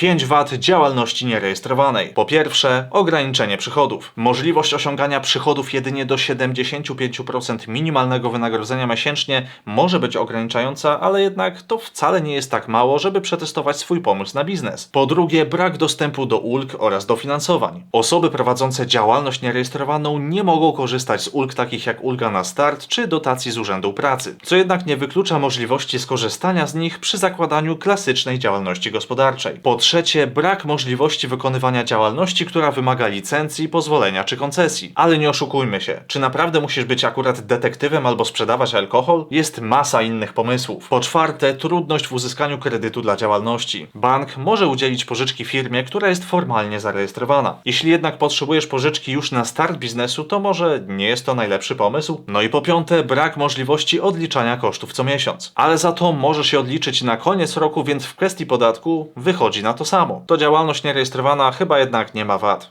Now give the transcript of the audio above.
5 wad działalności nierejestrowanej. Po pierwsze, ograniczenie przychodów. Możliwość osiągania przychodów jedynie do 75% minimalnego wynagrodzenia miesięcznie może być ograniczająca, ale jednak to wcale nie jest tak mało, żeby przetestować swój pomysł na biznes. Po drugie, brak dostępu do ulg oraz dofinansowań. Osoby prowadzące działalność nierejestrowaną nie mogą korzystać z ulg takich jak ulga na start czy dotacji z Urzędu Pracy, co jednak nie wyklucza możliwości skorzystania z nich przy zakładaniu klasycznej działalności gospodarczej. Po trzecie, brak możliwości wykonywania działalności, która wymaga licencji, pozwolenia czy koncesji. Ale nie oszukujmy się, czy naprawdę musisz być akurat detektywem albo sprzedawać alkohol? Jest masa innych pomysłów. Po czwarte, trudność w uzyskaniu kredytu dla działalności. Bank może udzielić pożyczki firmie, która jest formalnie zarejestrowana. Jeśli jednak potrzebujesz pożyczki już na start biznesu, to może nie jest to najlepszy pomysł? No i po piąte, brak możliwości odliczania kosztów co miesiąc. Ale za to może się odliczyć na koniec roku, więc w kwestii podatku wychodzi na to samo. To działalność nierejestrowana chyba jednak nie ma wad.